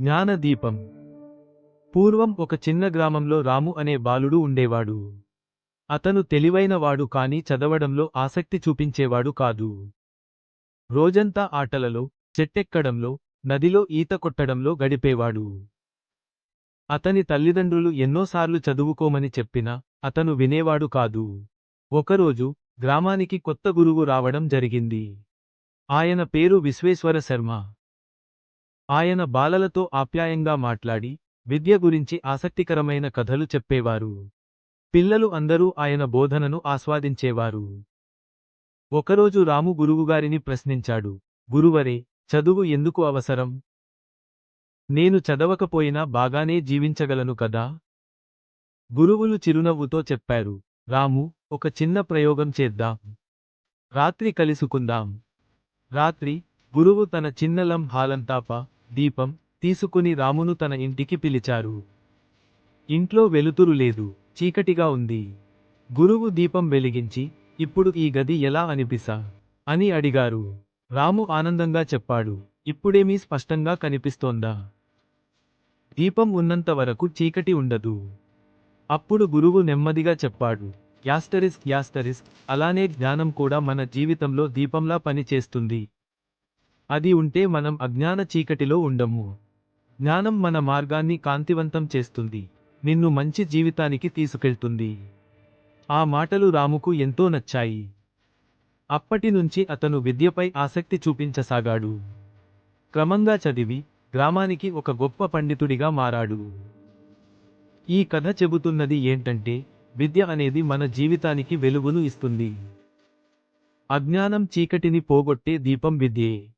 జ్ఞానదీపం. పూర్వం ఒక చిన్న గ్రామంలో రాము అనే బాలుడు ఉండేవాడు. అతను తెలివైనవాడు కాని చదవడంలో ఆసక్తి చూపించేవాడు కాదు. రోజంతా ఆటలలో చెట్టెక్కడంలో నదిలో ఈత కొట్టడంలో గడిపేవాడు. అతని తల్లిదండ్రులు ఎన్నోసార్లు చదువుకోమని చెప్పినా అతను వినేవాడు కాదు. ఒకరోజు గ్రామానికి కొత్త గురువు రావడం జరిగింది. ఆయన పేరు విశ్వేశ్వర శర్మ. ఆయన బాలలతో ఆప్యాయంగా మాట్లాడి విద్య గురించి ఆసక్తికరమైన కథలు చెప్పేవారు. పిల్లలు అందరూ ఆయన బోధనను ఆస్వాదించేవారు. ఒకరోజు రాము గురువుగారిని ప్రశ్నించాడు గురువరే చదువు ఎందుకు అవసరం? నేను చదవకపోయినా బాగానే జీవించగలను కదా గురువులు చిరునవ్వుతో చెప్పారు రాము ఒక చిన్న ప్రయోగం చేద్దాం. రాత్రి కలుసుకుందాం. రాత్రి గురువు తన చిన్నలం హాలంతాప దీపం తీసుకుని రామును తన ఇంటికి పిలిచారు. ఇంట్లో వెలుతురు లేదు చీకటిగా ఉంది. గురువు దీపం వెలిగించి ఇప్పుడు ఈ గది ఎలా అనిపిసా? అని అడిగారు. రాము ఆనందంగా చెప్పాడు ఇప్పుడేమీ స్పష్టంగా కనిపిస్తోందా? దీపం ఉన్నంత వరకు చీకటి ఉండదు. అప్పుడు గురువు నెమ్మదిగా చెప్పాడు యాస్టరిస్ యాస్టరిస్ అలానే జ్ఞానం కూడా మన జీవితంలో దీపంలా పనిచేస్తుంది. అది ఉంటే మనం అజ్ఞాన చీకటిలో ఉండము. జ్ఞానం మన మార్గాన్ని కాంతివంతం చేస్తుంది. నిన్ను మంచి జీవితానికి తీసుకెళ్తుంది. ఆ మాటలు రాముకు ఎంతో నచ్చాయి. అప్పటి నుంచి అతను విద్యపై ఆసక్తి చూపించసాగాడు. క్రమంగా చదివి గ్రామానికి ఒక గొప్ప పండితుడిగా మారాడు. ఈ కథ చెబుతున్నది ఏంటంటే విద్య అనేది మన జీవితానికి వెలుగును ఇస్తుంది. అజ్ఞానం చీకటిని పోగొట్టే దీపం విద్యే.